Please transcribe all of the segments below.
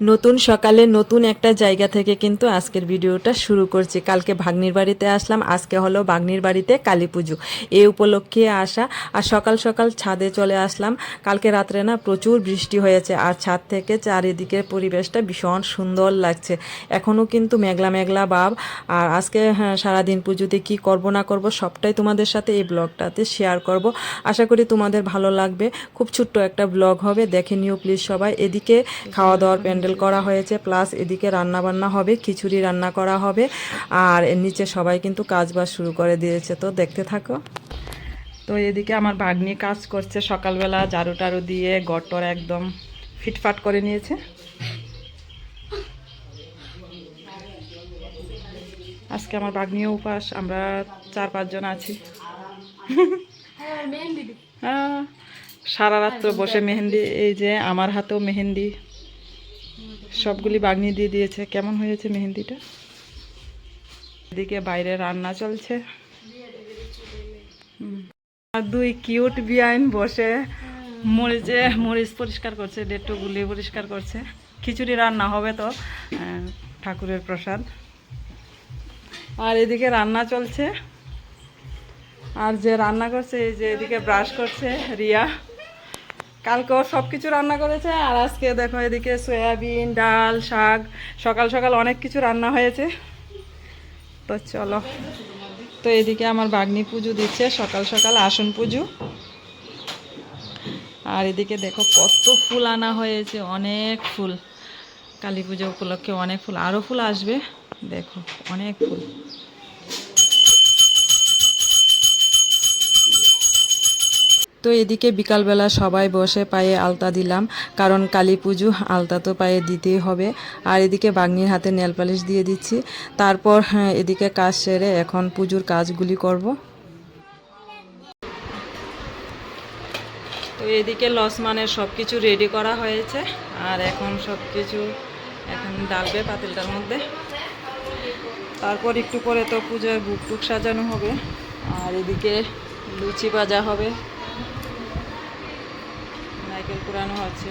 নতুন সকালে নতুন একটা জায়গা থেকে কিন্তু আজকের ভিডিওটা শুরু করছি। কালকে ভাগ্নির বাড়িতে আসলাম, আজকে হলো ভাগ্নির বাড়িতে কালী পুজো। এই উপলক্ষে আসা আর সকাল সকাল ছাদে চলে আসলাম। কালকে রাত্রে না প্রচুর বৃষ্টি হয়েছে আর ছাদ থেকে চারিদিকের পরিবেশটা ভীষণ সুন্দর লাগছে। এখনও কিন্তু মেঘলা মেঘলা ভাব আর আজকে হ্যাঁ সারাদিন পুজোতে কি করব না করব সবটাই তোমাদের সাথে এই ব্লগটাতে শেয়ার করব। আশা করি তোমাদের ভালো লাগবে। খুব ছোট্ট একটা ব্লগ হবে, দেখে নিও প্লিজ সবাই। এদিকে খাওয়া দাওয়ার প্যান্ডেল করা হয়েছে প্লাস এদিকে রান্না বান্না হবে খিচুড়ি রান্না করা হবে আর এর নিচে সবাই কিন্তু কাজ বাজ শুরু করে দিয়েছে। তো দেখতে থাকো। তো এদিকে আমার ভাগ্নি কাজ করছে সকালবেলা ঝাড়ু টাড়ু দিয়ে গটর একদম ফিটফাট করে নিয়েছে। আজকে আমার বাগ্নিও উপাস আমরা চার পাঁচজন আছি। হ্যাঁ, সারা রাত্র বসে মেহেন্দি এই যে আমার হাতেও মেহেন্দি। সবগুলি বাগনি দিয়ে দিয়েছে। কেমন হয়েছে মেহেন্দিটা? এদিকে বাইরে রান্না চলছে। দুই কিউট বিয়াইন বসে। মরিচে মরিচ পরিষ্কার করছে ডেটু গুলি পরিষ্কার করছে। খিচুড়ি রান্না হবে তো ঠাকুরের প্রসাদ। আর এদিকে রান্না চলছে। আর যে রান্না করছে, এই যে এদিকে ব্রাশ করছে, রিয়া। কালকে ও সব কিছু রান্না করেছে, আর আজকে দেখো এদিকে সয়াবিন, ডাল, শাক, সকাল সকাল অনেক কিছু রান্না হয়েছে। তো চলো। তো এদিকে আমার বাগনি পুজো দিচ্ছে, সকাল সকাল আসন পুজো। আর এদিকে দেখো কত ফুল আনা হয়েছে, অনেক ফুল। কালী পুজো উপলক্ষে অনেক ফুল আরও ফুল আসবে। দেখো, অনেক ফুল। তো এদিকে বিকালবেলা সবাই বসে পায়ে আলতা দিলাম কারণ কালী পুজো আলতা তো পায়ে দিতেই হবে। আর এদিকে বাগনির হাতে নেল পালিশ দিয়ে দিচ্ছি। তারপর হ্যাঁ, এদিকে কাজ সেরে এখন পুজোর কাজগুলি করব। তো এদিকে লসমানের সব কিছু রেডি করা হয়েছে আর এখন সব কিছু এখন ডালবে পাতিলটার মধ্যে। তারপর একটু পরে তো পুজোর বুক টুক সাজানো হবে আর এদিকে লুচি ভাজা হবে। নারকেল কুড়ানো আছে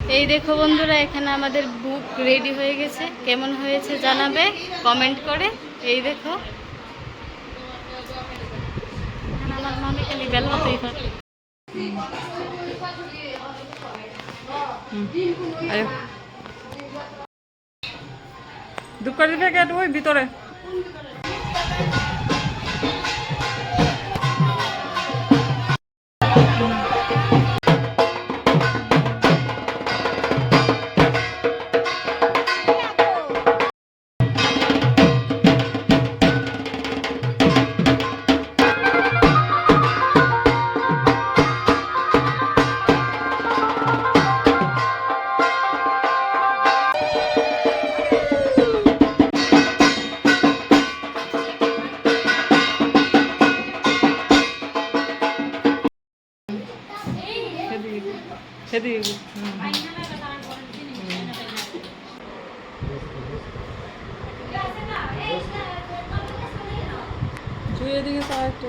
এই দেখো বন্ধুরা এখানে আমাদের বুক রেডি হয়ে গেছে। কেমন হয়েছে জানাবে? কমেন্ট করে। এই দেখো এখানে আমার মামি খালি বেল মতোই করে। আয়ো প্যাকেট ওই ভিতরে। সেদিকে ছুঁয়ে দিকে চা একটু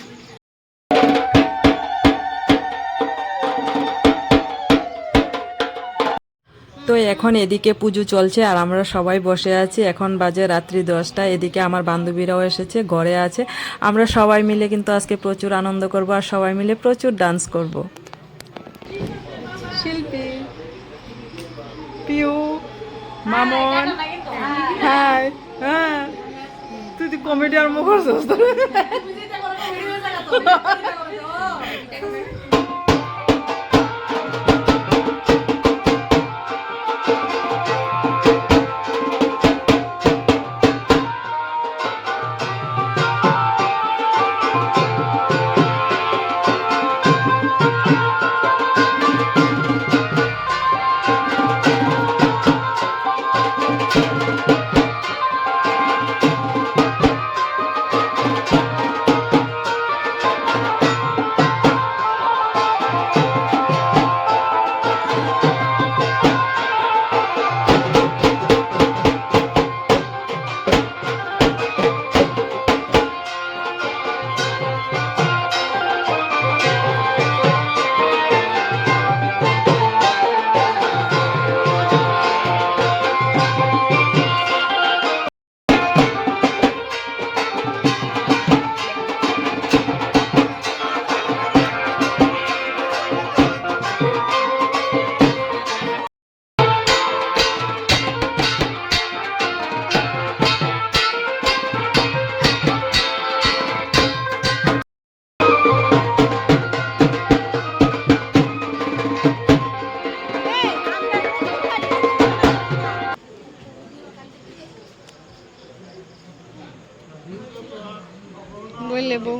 এখন এদিকে পুজো চলছে আর আমরা সবাই বসে আছি। এখন বাজে রাত্রি দশটা। এদিকে আমার বান্ধবীরাও এসেছে, ঘরে আছে। আমরা সবাই মিলে কিন্তু আজকে প্রচুর আনন্দ করব আর সবাই মিলে প্রচুর ডান্স করব। শিল্পী, পিউ, মামন, হাই হ্যাঁ। তুই কমেডি আরম্ভ করছিস বউ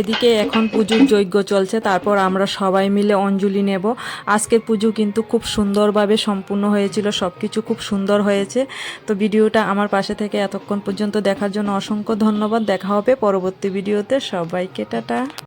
এদিকে এখন পুজোর যজ্ঞ চলছে, তারপর আমরা সবাই মিলে অঞ্জলি নেব। আজকের পুজো কিন্তু খুব সুন্দরভাবে সম্পূর্ণ হয়েছিল সব কিছু খুব সুন্দর হয়েছে। তো ভিডিওটা আমার পাশে থেকে এতক্ষণ পর্যন্ত দেখার জন্য অসংখ্য ধন্যবাদ। দেখা হবে পরবর্তী ভিডিওতে। সবাইকে টাটা।